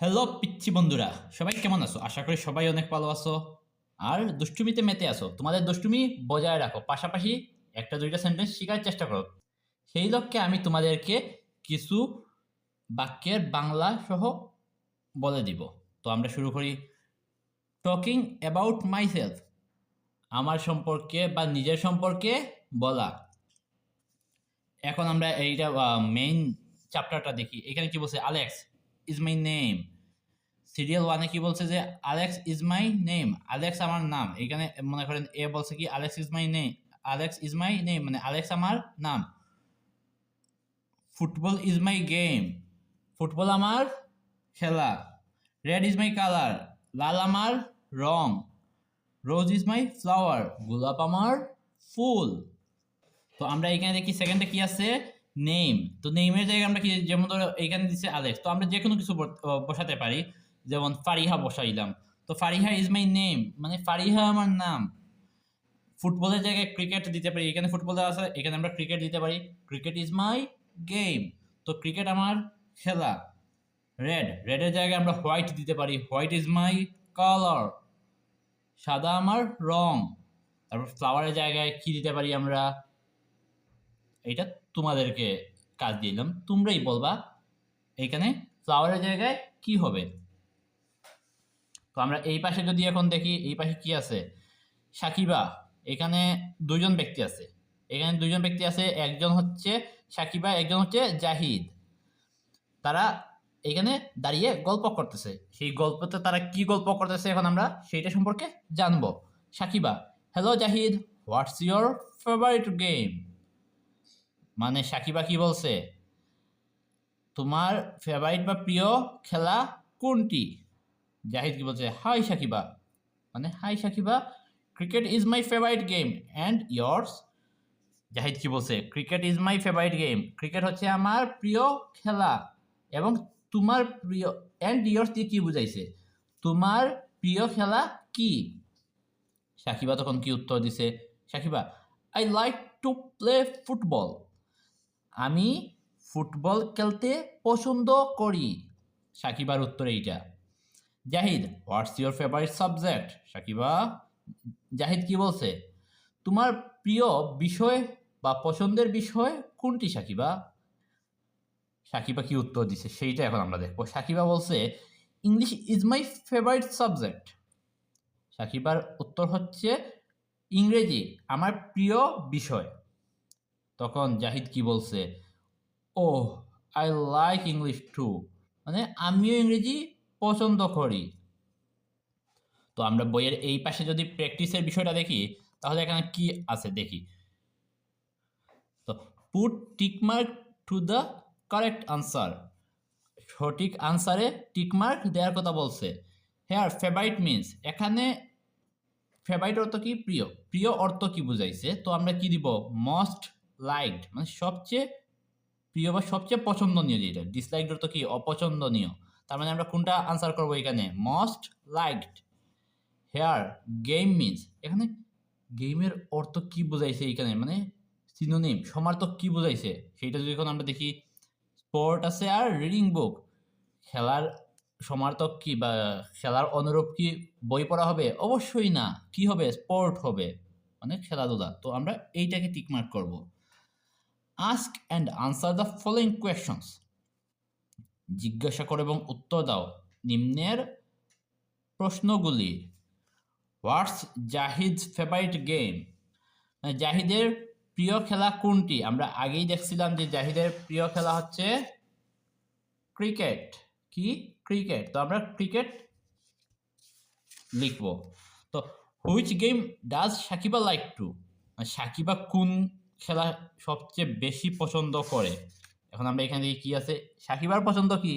Hello পিচ্ছি বন্ধুরা। সবাই কেমন আছো? আশা করি সবাই অনেক ভালো আছো। আর দুষ্টুমিতে মেতে আসো তোমাদের দুষ্টুমি বজায় রাখো। পাশাপাশি একটা দুইটা সেন্টেন্স শেখার চেষ্টা করো। সেই লক্ষ্যে আমি তোমাদেরকে কিছু বাক্যের বাংলা সহ বলে দিব। তো আমরা শুরু করি। টকিং অ্যাবাউট মাই মাইসেলফ আমার সম্পর্কে বা নিজের সম্পর্কে বলা। এখন আমরা এইটা মেইন চ্যাপ্টারটা দেখি। এখানে কি বলছে? Alex is my name serial ওয়ানে কি বলছে যে Alex is my name Alex আমার নাম। এখানে মনে করেন এ বলছে কি Alex is my name Alex is my name মানে আলেক্স আমার নাম। Football is my game football আমার খেলা। রেড ইজ মাই কালার লাল আমার রং। রোজ ইজ মাই ফ্লাওয়ার গোলাপ আমার ফুল। তো আমরা এখানে দেখি সেকেন্ডে কি আছে? নেম তো নেমের জায়গায় আমরা কি, যেমন ধরো এখানে দিচ্ছে আলেক্স, তো আমরা যে কোনো কিছু বসাতে পারি। যেমন ফারিহা বসাইলাম। তো ফারিহা ইজ মাই নেম মানে ফারিহা আমার নাম। ফুটবলের জায়গায় ক্রিকেট দিতে পারি, এখানে ফুটবল আছে, এখানে আমরা ক্রিকেট দিতে পারি। ক্রিকেট ইজ মাই গেম তো ক্রিকেট আমার খেলা। রেড রেডের জায়গায় আমরা হোয়াইট দিতে পারি। হোয়াইট ইজ মাই কালার সাদা আমার রং। তারপর ফ্লাওয়ারের জায়গায় কি দিতে পারি আমরা? এটা তোমাদেরকে কাজ দিলাম। তোমরাই বলবা এখানে ফ্লাওয়ারের জায়গায় কি হবে। তো আমরা এই পাশে যদি এখন দেখি, এই পাশে কি আছে? সাকিবা, এখানে দুজন ব্যক্তি আছে। এখানে দুজন ব্যক্তি আছে, একজন হচ্ছে সাকিবা, একজন হচ্ছে জাহিদ। তারা এখানে দাঁড়িয়ে গল্প করতেছে। সেই গল্পতে তারা কি গল্প করতেছে এখন আমরা সেইটা সম্পর্কে জানব। Sakiba hello Zahid what's your favourite game মানে সাকিবা কি বলছে, তোমার ফেভারিট বা প্রিয় খেলা কোনটি? জাহিদ কি বলছে, হাই সাকিবা। মানে hi Sakiba cricket is my favourite game and yours Zahid কি বলছে cricket is my favourite game cricket হচ্ছে আমার প্রিয় খেলা এবং তোমার প্রিয় অ্যান্ড ইয়ার্স দিয়ে কি বুঝাইছে? তোমার প্রিয় খেলা কি? সাকিবা তখন কি উত্তর দিছে, Sakiba I like to play football আমি ফুটবল খেলতে পছন্দ করি। সাকিবার উত্তর এইটা। Zahid what's your favourite subject Sakiba Zahid কি বলছে? তোমার প্রিয় বিষয় বা পছন্দের বিষয় কোনটি সাকিবা সাকিবা কি উত্তর দিছে, সেইটা এখন আমরা দেখব। সাকিবা বলছে English is my favourite subject সাকিবার উত্তর হচ্ছে ইংরেজি, আমার প্রিয় বিষয়। তখন জাহিদ কি বলছে? Oh I like English too মানে আমিও ইংরেজি পছন্দ করি। তো আমরা বইয়ের এই পাশে যদি প্র্যাকটিসের বিষয়টা দেখি, তাহলে এখানে কি আছে দেখি। তো put tick mark to the correct answer সঠিক আনসারে টিকমার্ক দেওয়ার কথা বলছে। হেয়ার ফেভারিট মিন্স এখানে ফেভারিট অর্থ কি? প্রিয়। প্রিয় অর্থ কি বুঝাইছে? তো আমরা কি দিব? মোস্ট লাইকড মানে সবচেয়ে প্রিয় বা সবচেয়ে পছন্দনীয় যেটা ডিসলাইক অর্থ কি, অপছন্দনীয়। তার মানে আমরা কোনটা আনসার করব এখানে? Most liked here game means এখানে গেমের অর্থ কি বোঝাইছে এখানে? মানে সিনোনিম সমার্থক কি বোঝাইছে? সেইটা যদি এখন আমরা দেখি স্পোর্ট আছে আর রিডিং বুক খেলার সমার্থক কি বা খেলার অনুরূপ কি বই পড়া হবে? অবশ্যই না। কি হবে? স্পোর্ট হবে। মানে খেলাধুলা। তো আমরা এইটাকে টিকমার্ক করব। Ask and answer the following questions জিজ্ঞাসা করো এবং উত্তর দাও। নিম্নের প্রশ্নগুলি। হোয়াটস জাহিদ ফেভারিট গেম জাহিদের প্রিয় খেলা কোনটি? আমরা আগেই দেখছিলাম যে জাহিদের প্রিয় খেলা হচ্ছে ক্রিকেট। কি? ক্রিকেট। তো আমরা ক্রিকেট লিখব। তো which game does Sakiba like to Sakiba কোন খেলা সবচেয়ে বেশি পছন্দ করে। এখন আমরা এখানে দেখি কি আছে? সাকিবার পছন্দ কি?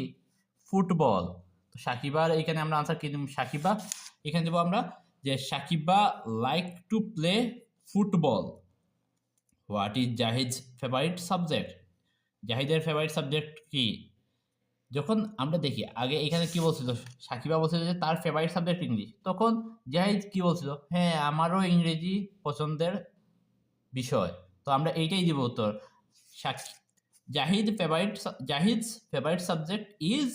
ফুটবল। তো সাকিবার এখানে আমরা আনসার কি দিব? সাকিবা এখানে দেবো আমরা যে Sakiba like to play football what is Zahid favourite subject জাহিদের favourite subject কি? যখন আমরা দেখি, আগে এখানে কি বলছিল? সাকিবা বলছিল যে তার ফেভারিট সাবজেক্ট ইংলিশ তখন জাহিদ কি বলছিল? হ্যাঁ আমারও ইংরেজি পছন্দের বিষয়। তো আমরা এইটাই দিব উত্তর। Zahid favourite Zahid favourite subject is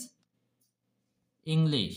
English